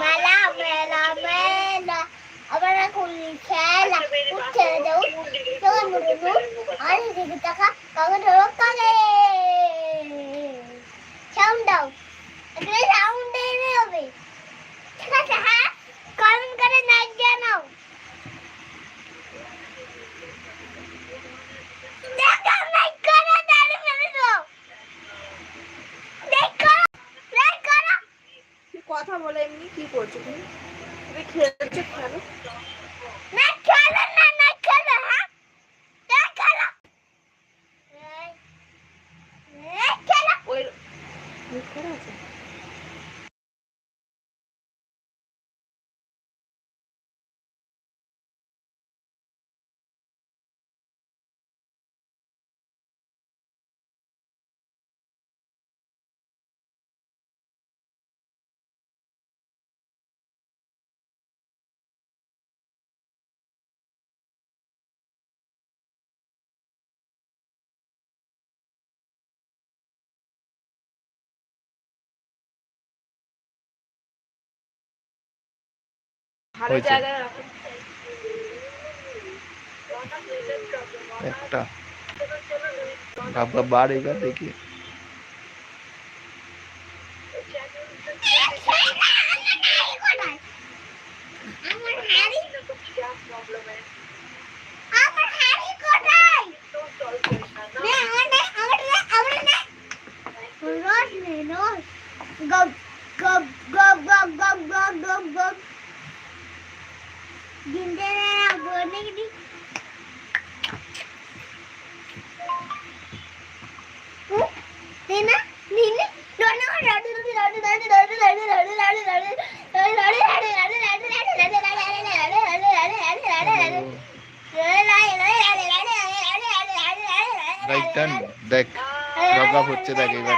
মেলা মেলা মেলা আবার এখন খেলা উঠে দেও তখন আর এদিকে টাকা কাগজ ধরো কালে ভালো জায়গায় রাখুন একটা आपका बाढ़ेगा देखिए Go, go, go. টার্ন দেখ রগা হচ্ছে দেখ এবার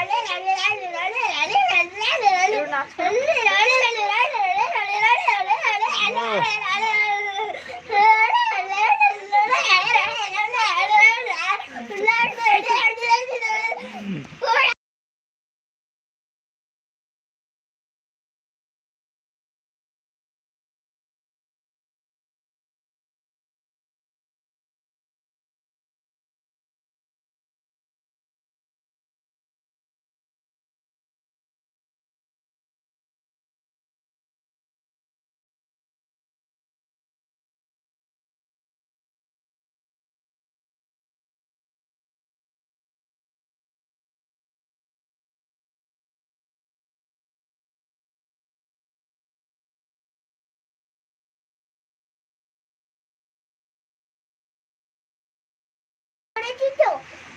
খাচ্ছি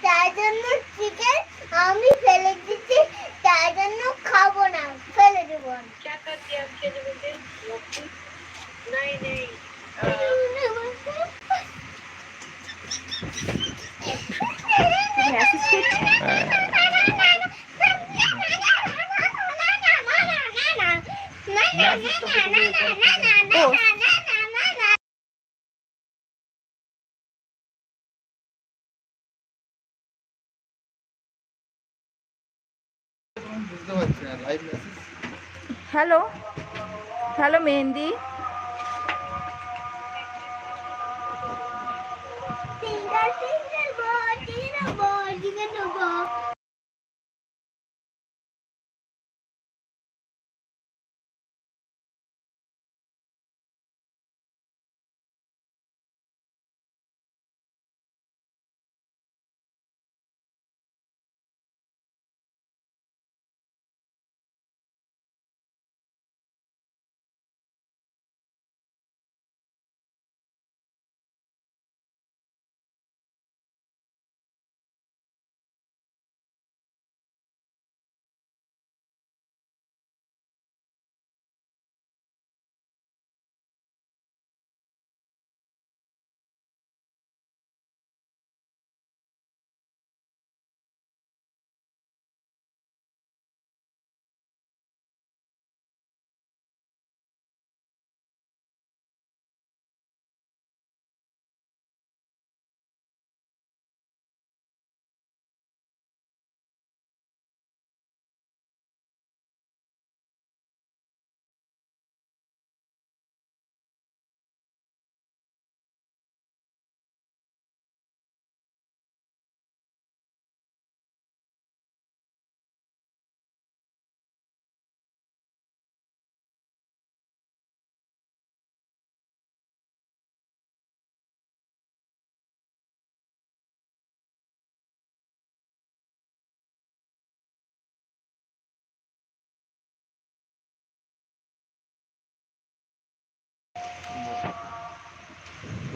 তার জন্য চিকেন আমি ফেলে দিচ্ছি তার জন্য খাব না ফেলে দেব চাকা দিয়ে খেয়ে দেবেন নাই নাই Oh. বুঝতে পারছি না live message hello hello mehndi Single, single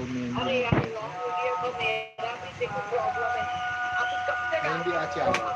boy, single boy, single boy. Mehndi mehndi আছে আমার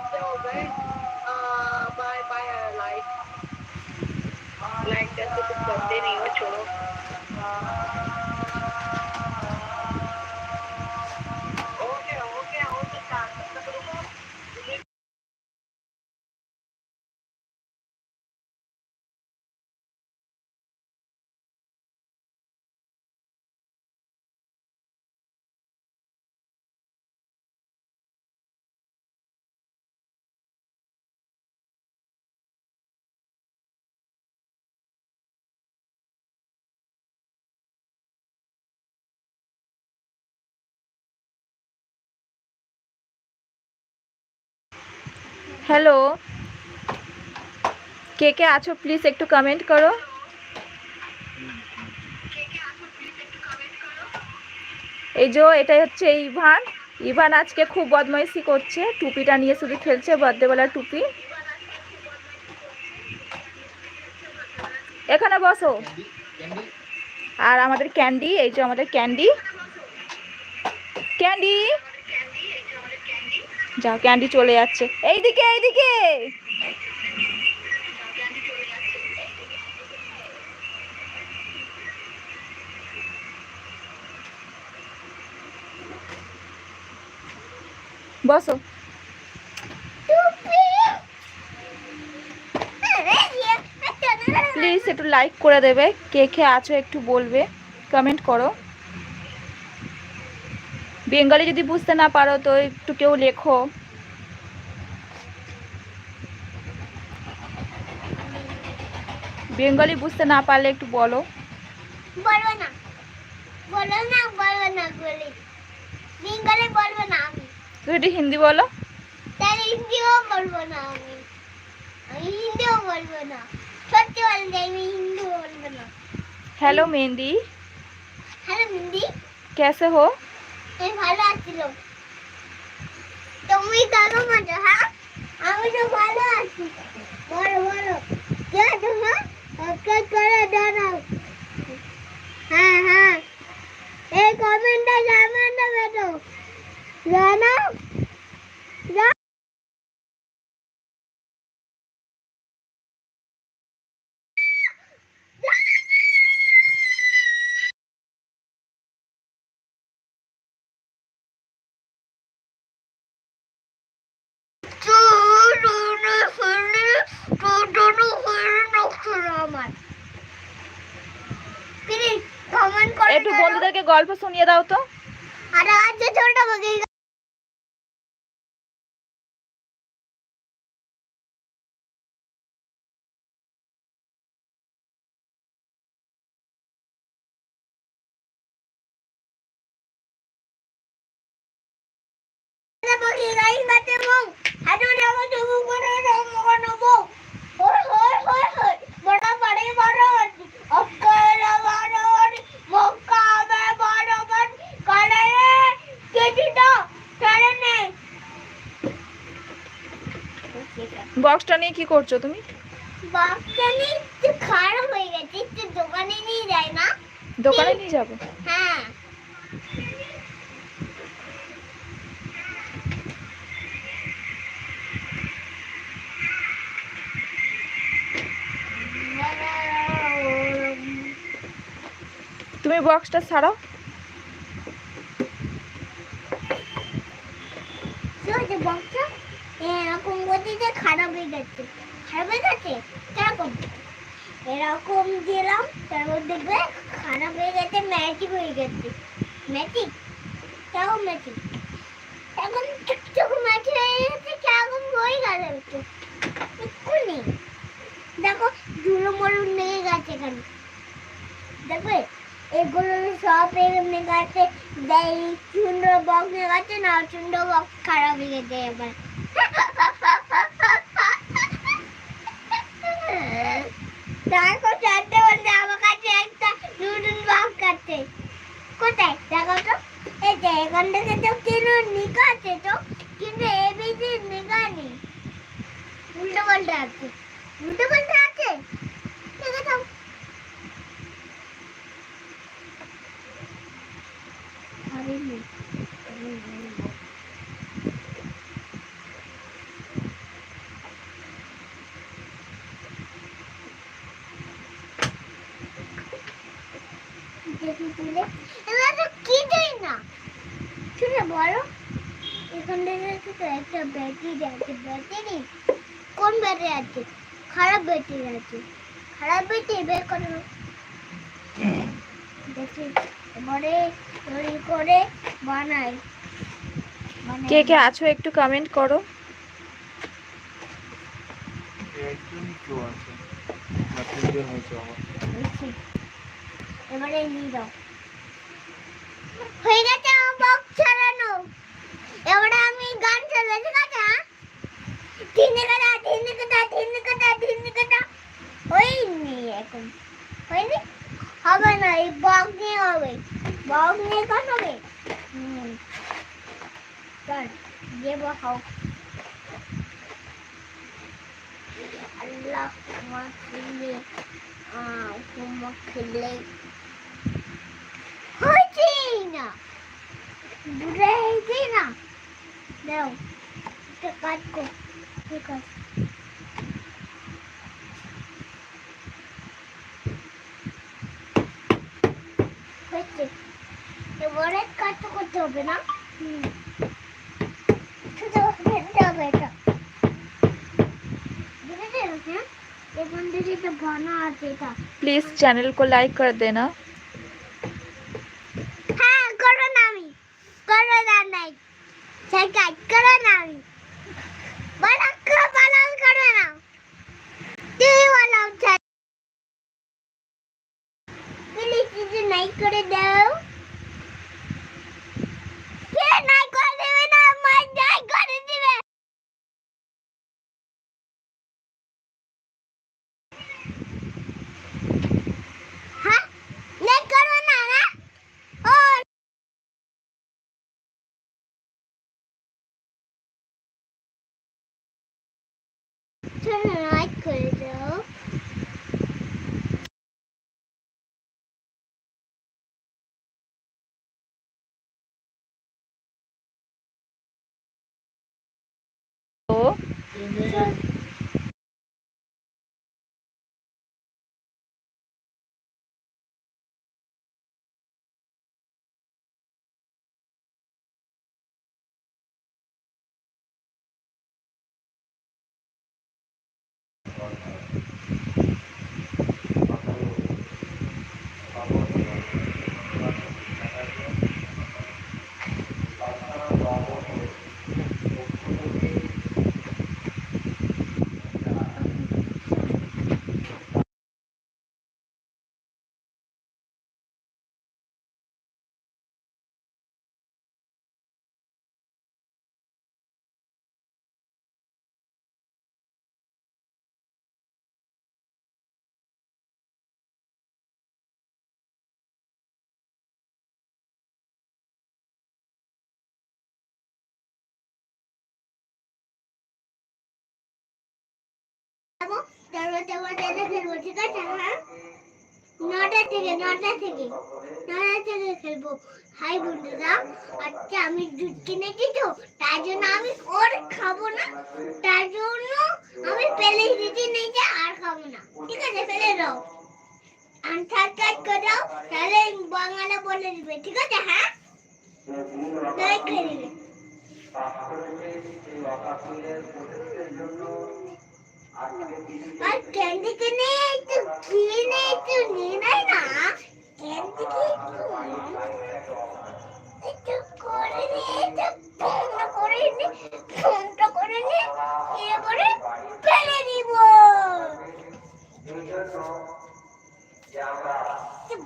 হ্যালো কে কে আছো প্লিজ একটু কমেন্ট করো। এই যে এটাই হচ্ছে ইভান। ইভান আজকে খুব বদমাইশি করছে, টুপিটা নিয়ে শুধু খেলছে বার্থডেবেলার টুপি। এখানে বসো। আর আমাদের ক্যান্ডি, এই যে আমাদের ক্যান্ডি। ক্যান্ডি! যাও ক্যান্ডি চলে যাচ্ছে। এইদিকে এইদিকে! বসো। প্লিজ একটু লাইক করে দেবে। কে কে আছো একটু বলবে। কমেন্ট করো। বেঙ্গলি যদি বুঝতে না পারো তো একটু কেউ লেখো বেঙ্গলি বুঝতে না পারলে একটু বলো বলবো না বলো না বলবো না বলি বেঙ্গলি বলবো না আমি তুমি একটু হিন্দি বলো তাহলে হিন্দিও বলবো না আমি আমি হিন্দিও বলবো না সত্যি বলতে আমি হিন্দি বলবো না হ্যালো মেহেন্দি হ্যালো হিন্দি कैसे हो ভালো আছিল তুমি কেমন আছো হ্যাঁ? আমি তো ভালো আছি। বলো বলো। কে তোমার ওকে করে জানাও। হ্যাঁ হ্যাঁ। এই কমেন্টটা জানান দেবে তো জানাও জা- আমার প্লিজ কমেন্ট করে একটু বন্ধুদেরকে গল্প শুনিয়ে দাও তো আর আজ যে ছোট বগি বগি বক্সটা নিয়ে কি করছ তুমি? বাচ্চানি একটু খারাপ হয়ে গেছে একটু দোকানে নিয়ে যায় না দোকানে নিয়ে যাব? হ্যাঁ। তুমি বক্সটা ছাড়াও কি হয়েছে বাচ্চা এরকম গতিতে খারাপ হয়ে গেছে খারাপ হয়ে গেছে কীরকম? এরকম দিলাম তারপর দেখবে খারাপ হয়ে গেছে ম্যাজিক হয়ে গেছে। ম্যাজিক কেমন ম্যাজিক এখন চুকচুক ম্যাজিক হয়ে গেছে কেমন হয়ে গেল একটু। এক্ষুনি। দেখো, ধুলো মরু লেগে গেছে এখানে। দেখবে? এগুলো সব এমনি গাছে দেয় সুন্দর বক্স নিয়ে গেছে, না সুন্দর বক্স খারাপ হয়ে গেছে এবার। দেখো চারটে বলতে আমার কাছে একটা নতুন বক্স আছে। কোথায়? দেখো তো। এই যে এখান থেকে তো কিনো, নিকা তো। কিন্তু এবিসি নিকা নেই। উল্টো পাল্টা আছে। উল্টো পাল্টা আছে? ঠিক আছে তো একটা ব্যাটারি আছে ব্যাটারি কোন ব্যাটারি আছে আছে খারাপ ব্যাটারি বের করে। দেখি এবারে তৈরি করে বানাই। বানাই। কে কে আছো একটু কমেন্ট করো। একজনই কেউ আছে? তিনজন হয়েছে আমার। এবারে নিয়ে যাও। হয়ে গেছে আমার বক্স চালানো। এবারে আমি গান চালাই ঠিক আছে হ্যাঁ তিনে কাটা তিনে কাটা তিনে কাটা তিনে কাটা হয়নি এখন হয়নি হবে না এই বক নিয়ে হবে বক নিয়ে কাজ হবে হুম চল যে বকাও আল্লাহ আমার ছেলে আহ তোমার খেলে হয়েছে না বুড়ে হয়েছে না দাও একটা কাজ কর ঠিক আছে হয়েছে এবারে কাজটা করতে হবে না হুম শুধু ফেলতে হবে এটা বুঝেছেন হ্যাঁ এখান থেকে তো বানা আছে এটা प्लीज चैनल को लाइक कर देना Turn the light করে দাও तो তারপর তারপর এটা খেলব ঠিক আছে? হ্যাঁ? নটা থেকে নটা থেকে নটা থেকে খেলব। হাই বন্ধুরা আচ্ছা আমি দুধ কিনেছি তো তার জন্য আমি ওর খাব না তার জন্য আমি ফেলে দিতে নেই যে আর খাব না। ঠিক আছে ফেলে দাও। আনসার কাজ করে দাও তাহলে বাংলা বলে দিবে ঠিক আছে? হ্যাঁ? তাই খেয়ে দিবে আর ক্যান্ডি কিনে একটু কিনে একটু নিয়ে নেয় না? ক্যান্ডি কি একটু করে নিয়ে একটু ফোনটা করে নি ফোনটা করে নি এবারে ফেলে দিব।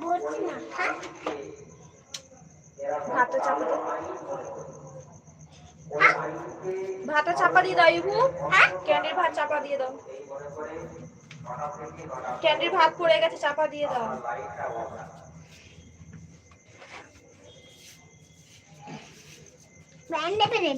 বলছি না হ্যাঁ? ভাতটা চাপা হ্যাঁ? ভাতটা চাপা দিয়ে দাও ইবু। হ্যাঁ? ক্যান্ডির ভাত চাপা দিয়ে দাও। ক্যান্ডির ভাত পড়ে গেছে চাপা দিয়ে দাও। ব্যান্ডে পেরে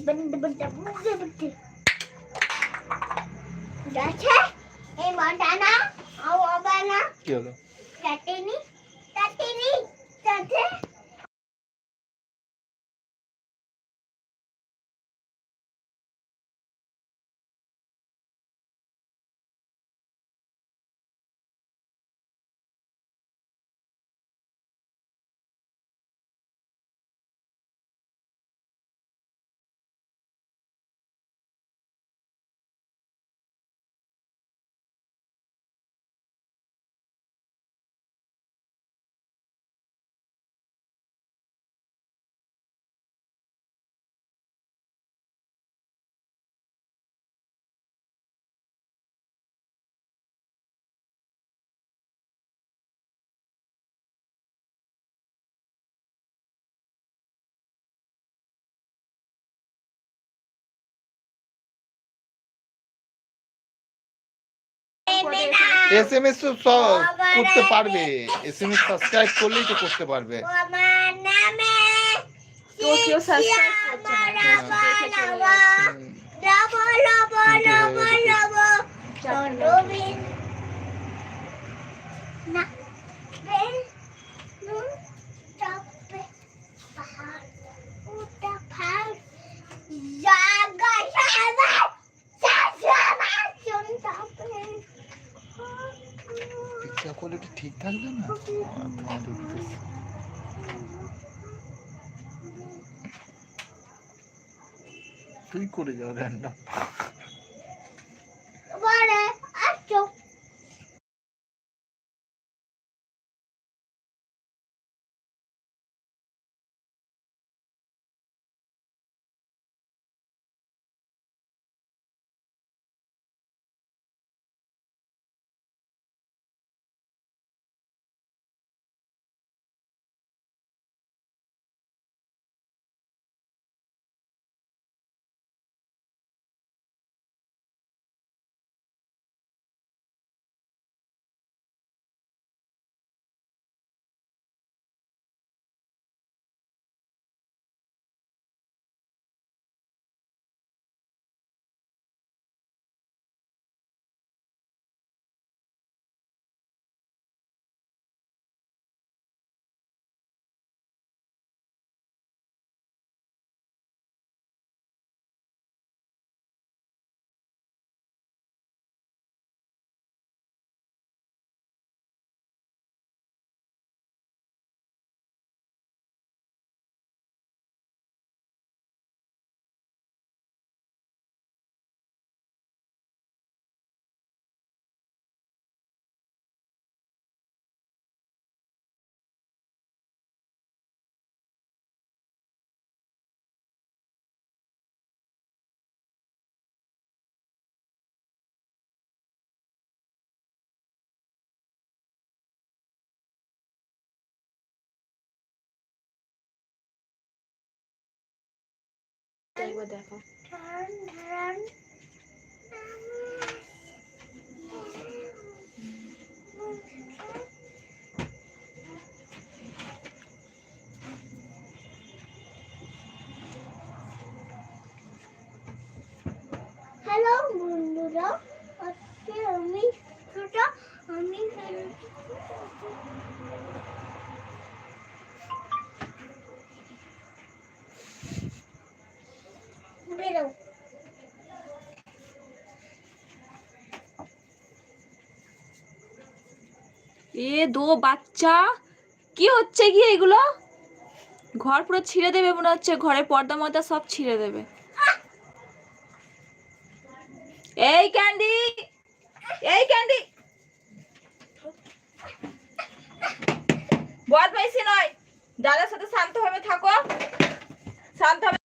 চাটেনি চাটেনি চাটে করে এস এম এস তো সব করতে পারবে। এস এম এস সাবস্ক্রাইব করলেই তো করতে পারবে। আমার নামে তো কেউ সাবস্ক্রাইব করছে না দেখে চলে যাচ্ছে। হুম, কোয়ালিটি ঠিক থাকবে না। তুই করে যাও র্যান্ডম একবার দেখো রান রান হ্যালো বন্ধুরা আজকে আমি ছোট আমি এ দো বাচ্চা। কি হচ্ছে কি এগুলো? ঘর পুরো ছিঁড়ে দেবে মনে হচ্ছে, ঘরে পর্দা মর্দা সব ছিঁড়ে দেবে। এই ক্যান্ডি এই ক্যান্ডি। বদমাইশি নয়। দাদার সাথে শান্তভাবে থাকো। শান্তভাবে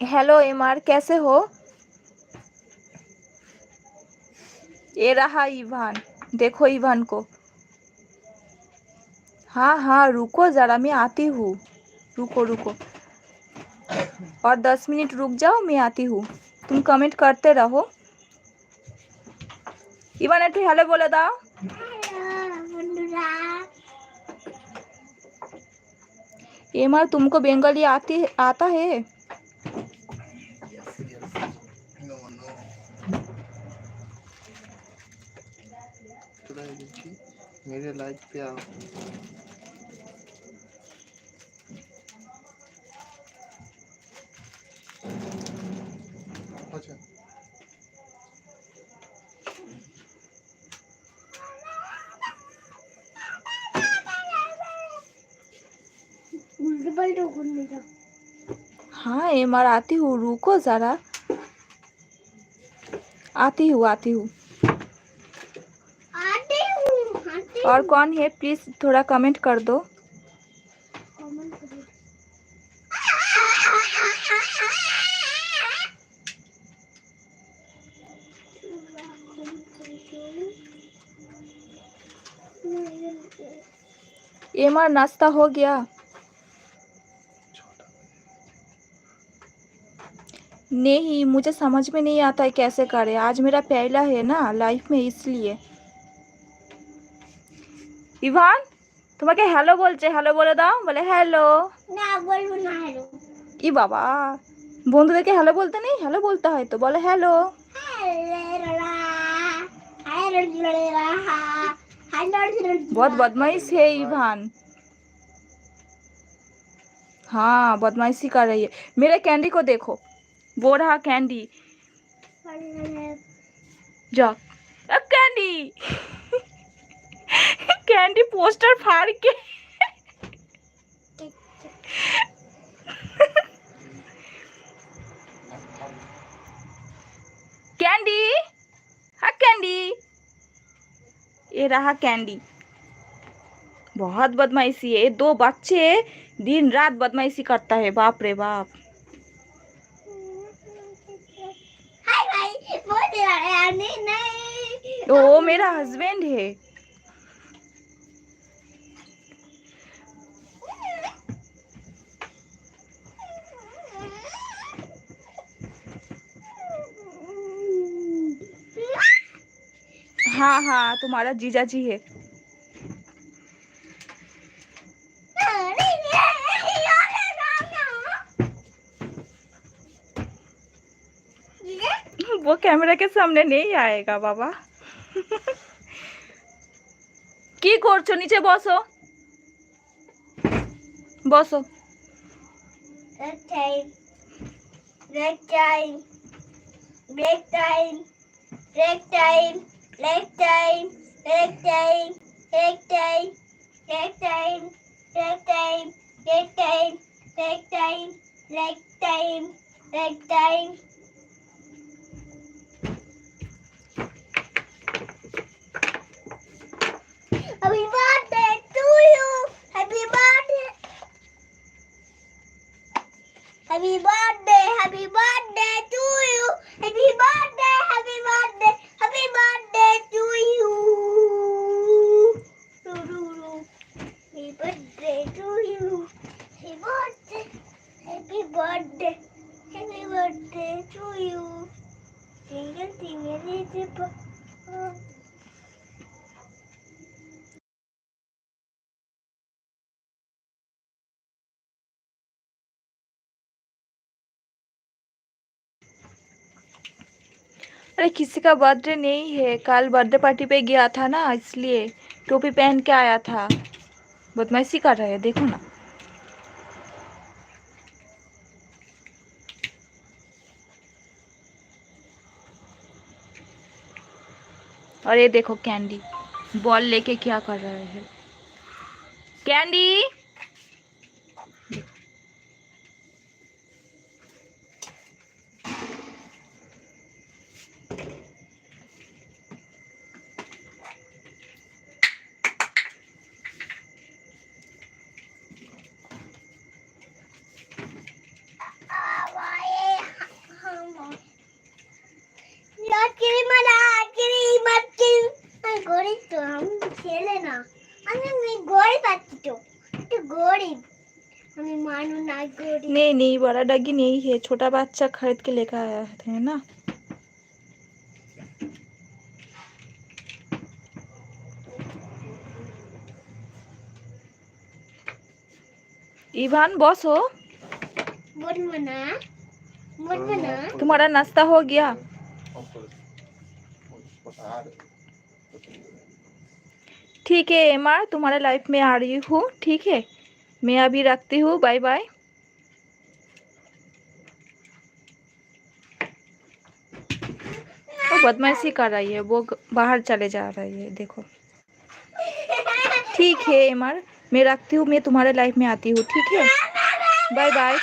हेलो एम आर कैसे हो ये रहा इवान देखो इवान को हाँ हाँ रुको ज़रा मैं आती हूँ रुको रुको और दस मिनट रुक जाओ मैं आती हूँ तुम कमेंट करते रहो इवान एक हेलो बोले दाओ एम आर तुमको बंगाली आती आता है व्यस्त रह गई मेरे लाइफ पे आओ अच्छा हाँ ये मराती हूँ रुको ज़रा आती हूँ आती हूँ और कौन है? प्लीज़ थोड़ा कमेंट कर दो। एमआर नाश्ता हो गया। नहीं, मुझे समझ में नहीं आता है कैसे करे। आज मेरा पहला है ना लाइफ में इसलिए। ইভান তোমাকে হ্যালো বলছে হ্যালো বলে দাও বলে হ্যালো না বলবো না হ্যালো ই বাবা বন্ধুদেরকে হ্যালো বলতে নেই হ্যালো বলতে হয় তো বলে হ্যালো बहुत बदमाश है इवान हाँ बदमाशी कर रही है मेरे कैंडी को देखो वो रहा कैंडी जा अ, कैंडी कैंडी पोस्टर फाड़ के। कैंडी हाँ कैंडी ये रहा कैंडी बहुत बदमाइशी है। दो बच्चे दिन रात बदमाशी करता है। बाप रे बाप। हाय भाई बहुत नहीं नहीं। वो मेरा हस्बैंड है। हाँ हाँ तुम्हारा जीजा जी है वो कैमरा के सामने नहीं आएगा बाबा কি করছো নিচে বসো বসো Break time. Break time. Break time. Break time. Next time, next time, next time, next time, next time, next time, next time, next time, next time. Happy birthday to you. Happy birthday. Happy birthday. Happy birthday to you. Happy birthday. Happy birthday birthday, to you, Luru. happy birthday Happy birthday. Happy birthday to you. Jingle, jingle, little अरे किसी का birthday नहीं है। कल birthday party पे गया था ना, इसलिए टोपी पहन के आया था। बदमाशी कर रहा है, देखो ना। और ये देखो, कैंडी। बॉल लेके क्या कर रहा है? कैंडी! पैरा डगी नहीं है छोटा बच्चा खरीद के लेकर आया थे ना इवान बॉस हो तुम्हारा नाश्ता हो गया ठीक है एम आर तुम्हारे लाइफ में आ रही हूँ ठीक है मैं अभी रखती हूँ बाय बाय बदमाशी कर रही है, वो बाहर चले जा रही है, देखो। ठीक है एमर मैं रखती हूँ, मैं तुम्हारे लाइफ में आती हूँ, ठीक है? Bye bye